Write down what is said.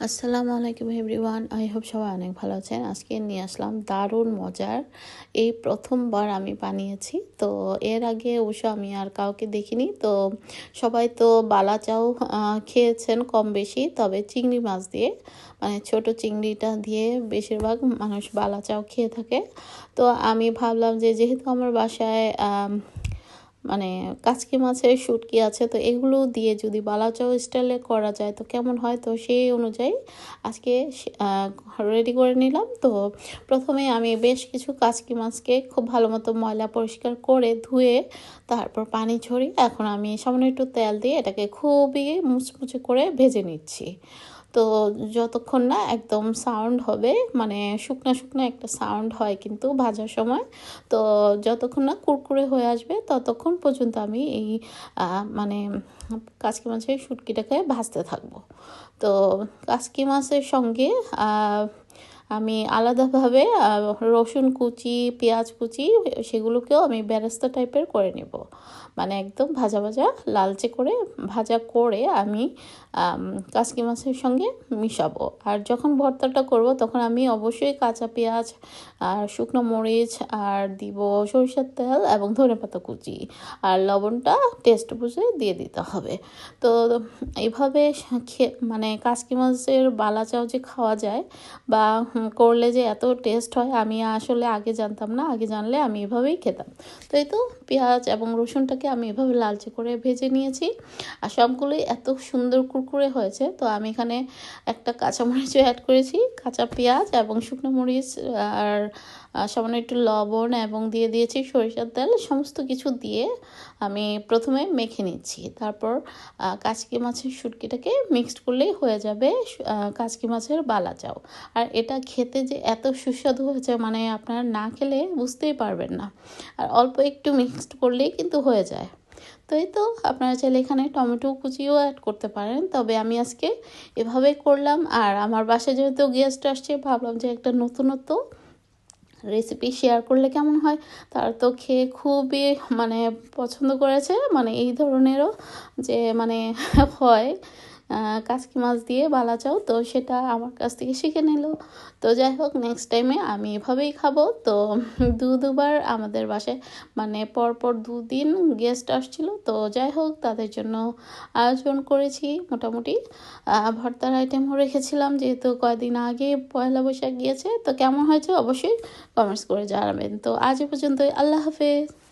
আসসালামু আলাইকুম everyone. I hope সবাই অনেক ভালো আছেন। আজকে নিয়ে আসলাম দারুণ মজার। এই প্রথমবার আমি বানিয়েছি। তো এর আগে অবশ্য আমি আর কাউকে দেখিনি। তো সবাই তো বালা চাও খেয়েছেন কম বেশি। তবে চিংড়ি মাছ দিয়ে মানে ছোট চিংড়িটা দিয়ে বেশিরভাগ মানুষ বালা চাও খেয়ে থাকে। তো আমি ভাবলাম যে যেহেতু আমার বাসায় মানে কাচকি মাছের শুটকি আছে, তো এগুলো দিয়ে যদি বালাচাও স্টাইলে করা যায়, তো কেমন হয়? তো সেই অনুযায়ী আজকে রেডি করে নিলাম। তো প্রথমে আমি বেশ কিছু কাচকি মাছকে খুব ভালো মতো ময়লা পরিষ্কার করে ধুয়ে তারপর পানি ছড়িয়ে এখন আমি সামান্য একটু তেল দিয়ে এটাকে খুবই মুচমুচে করে ভেজে নিচ্ছি। তো যতক্ষণ না একদম সাউন্ড হবে মানে শুকনো শুকনো একটা সাউন্ড হয় কিন্তু ভাজার সময়, তো যতক্ষণ না কুরকুরে হয়ে আসবে ততক্ষণ পর্যন্ত আমি এই মানে কাজকি মাছের শুটকিটাকে ভাজতে থাকব। তো কাজকি মাছের সঙ্গে আমি আলাদাভাবে রসুন কুচি, পেঁয়াজ কুচি সেগুলোকেও আমি বেরেস্তা টাইপের করে নেব। মানে একদম ভাজা ভাজা, লালচে করে ভাজা করে আমি কাসকি মাছের সঙ্গে মিশাবো। আর যখন ভর্তাটা করব তখন আমি অবশ্যই কাঁচা পেঁয়াজ, আর শুকনো মরিচ, আর দিব সরিষার তেল এবং ধনে পাতা কুচি। আর লবণটা টেস্ট বুঝে দিয়ে দিতে হবে। তো এইভাবে মানে কাসকি মাছের বালা চাও যে খাওয়া যায় বা করলে যে এত টেস্ট হয়, আমি আসলে আগে জানতাম না। আগে জানলে আমি এভাবেই খেতাম। তো এই তো পেঁয়াজ এবং রসুনটাকে আমি এভাবে লালচে করে ভেজে নিয়েছি। আর সবগুলোই এত সুন্দর কুরকুরে হয়েছে। তো আমি এখানে একটা কাঁচামরিচও অ্যাড করেছি। কাঁচা পেঁয়াজ এবং শুকনো মরিচ, আর সামান্য একটু লবণ এবং দিয়ে দিয়েছি সরিষার তেল। সমস্ত কিছু দিয়ে আমি প্রথমে মেখে নিচ্ছি। তারপর কাচকি মাছের শুটকিটাকে মিক্সড করলেই হয়ে যাবে কাচকি মাছের বালা চাও আর এটা খেতে যে এত সুস্বাদু হয়েছে মানে আপনারা না খেলে বুঝতেই পারবেন না। আর অল্প একটু মিক্সড করলেই কিন্তু হয়ে যায়। তো এই তো, আপনারা চাইলে এখানে টমেটো কুচিও অ্যাড করতে পারেন। তবে আমি আজকে এভাবে করলাম, আর আমার বাসায় যেহেতু গেস্ট আসছে, ভাবলাম যে একটা নতুনত্ব রেসিপি শেয়ার করলে কেমন হয়? তারা তো খেয়ে খুবই মানে পছন্দ করেছে। মানে এই ধরনেরও যে মানে হয়। কাসকি মাছ দিয়ে বালা চাও, তো সেটা আমার কাছ থেকে শিখে নিল। তো যাই হোক নেক্সট টাইমে আমি এভাবেই খাব। তো দু দুবার আমাদের বাসায় মানে পরপর দুদিন গেস্ট আসছিল। তো যাই হোক, তাদের জন্য আয়োজন করেছি মোটামুটি। ভর্তার আইটেমও রেখেছিলাম, যেহেতু কয়েকদিন আগে পয়লা বৈশাখ গিয়েছে। তো কেমন হয়েছে অবশ্যই কমেন্টস করে জানাবেন। তো আজ পর্যন্ত আল্লাহ হাফেজ।